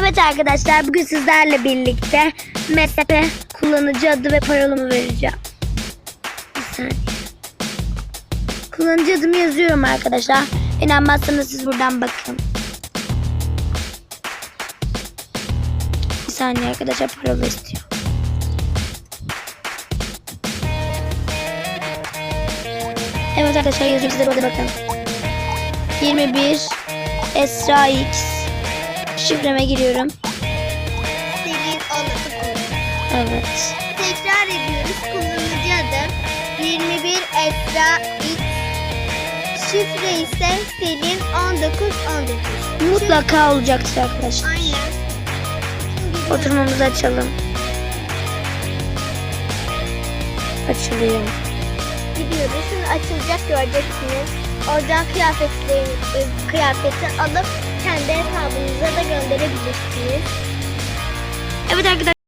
Evet arkadaşlar bugün sizlerle birlikte MSP kullanıcı adı ve parolamı vereceğim. Bir saniye. Kullanıcı adımı yazıyorum arkadaşlar. İnanmazsanız siz buradan bakın. Bir saniye arkadaşlar parola istiyor. Evet arkadaşlar yazıyorum size burada bakın. 21 Esra X Şifreme giriyorum. Selin Alıkı. Evet. Tekrar ediyoruz. Kullanıcı adı 21 Esra X. Şifre ise Selin 1919. Mutlaka olacaktır arkadaşlar. Aynen. Şimdi Oturmamızı açalım. Açılıyor. gidiyoruz. Şimdi açılacak göreceksiniz. Oradan kıyafetleri, e, kıyafeti alıp kendi hesabınıza da gönderebilirsiniz. Evet arkadaşlar.